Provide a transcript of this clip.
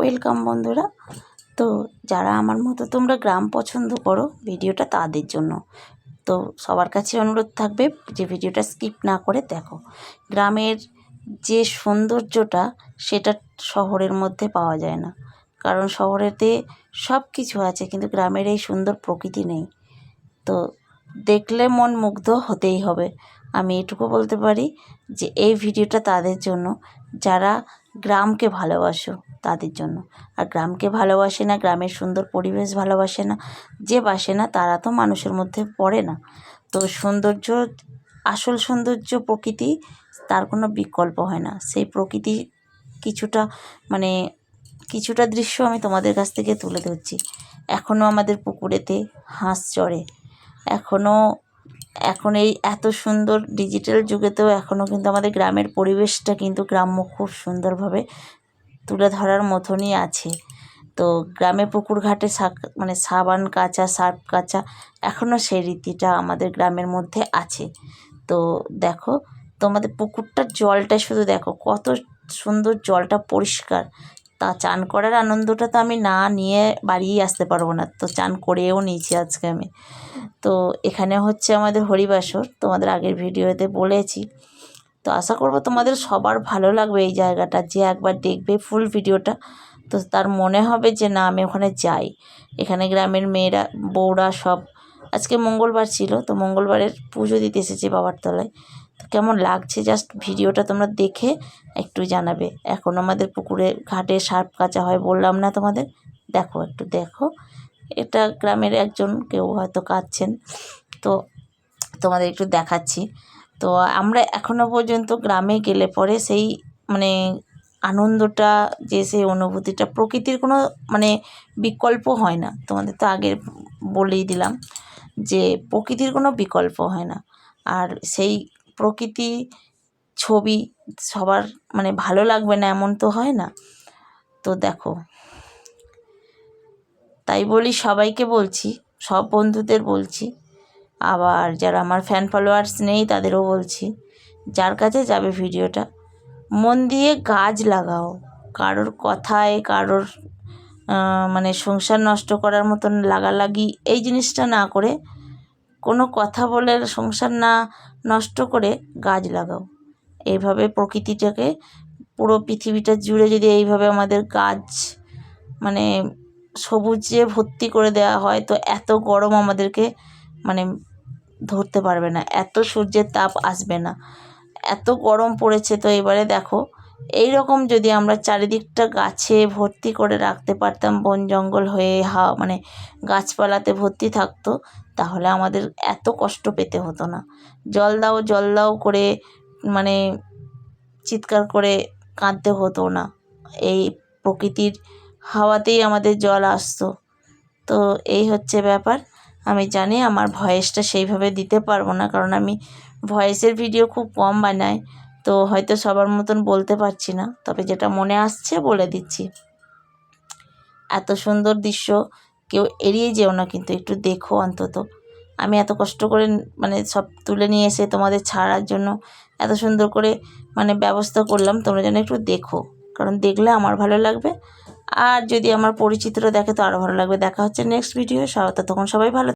Welcome বন্ধুরা। তো যারা আমার মতো তোমরা গ্রাম পছন্দ করো ভিডিওটা তাদের জন্য। তো সবার কাছে অনুরোধ থাকবে যে ভিডিওটা স্কিপ না করে দেখো। গ্রামের যে সৌন্দর্যটা সেটা শহরের মধ্যে পাওয়া যায় না। কারণ শহরেতে সব কিছু আছে কিন্তু গ্রামের এই সুন্দর প্রকৃতি নেই। তো দেখলে মন মুগ্ধ হতেই হবে। আমি এটুকু বলতে পারি যে এই ভিডিওটা তাদের জন্য। যারা গ্রামকে ভালোবাসো তাদের জন্য। আর গ্রামকে ভালোবাসে না, গ্রামের সুন্দর পরিবেশ ভালোবাসে না, যে বাসে না, তারা তো মানুষের মধ্যে পড়ে না। তো সৌন্দর্য, আসল সৌন্দর্য প্রকৃতি, তার কোনো বিকল্প হয় না। সেই প্রকৃতি কিছুটা মানে কিছুটা দৃশ্য আমি তোমাদের কাছ থেকে তুলে ধরছি। এখনও আমাদের পুকুরেতে হাঁস চড়ে। এখনও এখন এই এত সুন্দর ডিজিটাল যুগেতেও এখনও কিন্তু আমাদের গ্রামের পরিবেশটা কিন্তু গ্রাম্য খুব সুন্দরভাবে তুলে ধরার মতনই আছে। তো গ্রামে পুকুর ঘাটে মানে সাবান কাচা, সার্ফ কাচা এখনও সেই রীতিটা আমাদের গ্রামের মধ্যে আছে। তো দেখো, তোমাদের পুকুরটার জলটা শুধু দেখো, কত সুন্দর জলটা পরিষ্কার। তা চান করার আনন্দটা তো আমি না নিয়ে বাড়িই আসতে পারব না, তো চান করেও নিয়েছি আজকে আমি। তো এখানে হচ্ছে আমাদের হরিবাসর, তোমাদের আগের ভিডিওতে বলেছি। তো আশা করব তোমাদের সবার ভালো লাগবে এই জায়গাটা, যে একবার দেখবে ফুল ভিডিওটা। তো তার মনে হবে যে না, আমি ওখানে যাই। এখানে গ্রামের মেয়েরা, বউরা সব, আজকে মঙ্গলবার ছিল, তো মঙ্গলবারের পুজো দিতে এসেছে বাবার তলায়। তো কেমন লাগছে? জাস্ট ভিডিওটা তোমরা দেখে একটু জানাবে। এখন আমাদের পুকুরে ঘাটে সার্প কাচা হয় বললাম না তোমাদের? দেখো, একটু দেখো। এটা গ্রামের একজন কেউ হয়তো কাঁদছেন। তো তোমাদের একটু দেখাচ্ছি। তো আমরা এখনও পর্যন্ত গ্রামে গেলে পরে সেই মানে আনন্দটা যে সেই অনুভূতিটা প্রকৃতির কোনো মানে বিকল্প হয় না। তোমাদের তো আগে বলেই দিলাম যে প্রকৃতির কোনো বিকল্প হয় না। আর সেই প্রকৃতি ছবি সবার মানে ভালো লাগবে না এমন তো হয় না। তো দেখো, তাই বলি সবাইকে বলছি, সব বন্ধুদের বলছি আবার যারা আমার ফ্যান ফলোয়ার্স নেই তাদেরও বলছি, যার কাছে যাবে ভিডিওটা, মন দিয়ে গাছ লাগাও। কারোর কথায়, কারোর মানে সংসার নষ্ট করার মতন লাগালাগি এই জিনিসটা না করে কোনো কথা বলে সংসার না নষ্ট করে গাছ লাগাও। এইভাবে প্রকৃতিটাকে, পুরো পৃথিবীটা জুড়ে যদি এইভাবে আমাদের গাছ মানে সবুজে ভর্তি করে দেওয়া হয়, তো এত গরম আমাদেরকে মানে ধরতে পারবে না। এত সূর্যের তাপ আসবে না। এত গরম পড়েছে তো এবারে দেখো। এই রকম যদি আমরা চারিদিকটা গাছে ভর্তি করে রাখতে পারতাম, বন জঙ্গল হয়ে হা মানে গাছপালাতে ভর্তি থাকতো, তাহলে আমাদের এত কষ্ট পেতে হতো না। জল দাও জল দাও করে মানে চিৎকার করে কাঁদতে হতো না। এই প্রকৃতির হাওয়াতেই আমাদের জল আসতো। তো এই হচ্ছে ব্যাপার। আমি জানি আমার ভয়েসটা সেইভাবে দিতে পারব না, কারণ আমি ভয়েসের ভিডিও খুব কম বানাই, তো হয়তো সবার মতন বলতে পারছি না। তবে যেটা মনে আসছে বলে দিচ্ছি। এত সুন্দর দৃশ্য, কেউ এড়িয়ে যেও না কিন্তু একটু দেখো অন্তত। আমি এত কষ্ট করে মানে সব তুলে নিয়ে এসে তোমাদের ছাড়ার জন্য এত সুন্দর করে মানে ব্যবস্থা করলাম, তোমরা যেন একটু দেখো। কারণ দেখলে আমার ভালো লাগবে আর যদি আমার পরিচিতরা দেখে তো আরও ভালো লাগবে। দেখা হচ্ছে নেক্সট ভিডিও তখন সবাই ভালো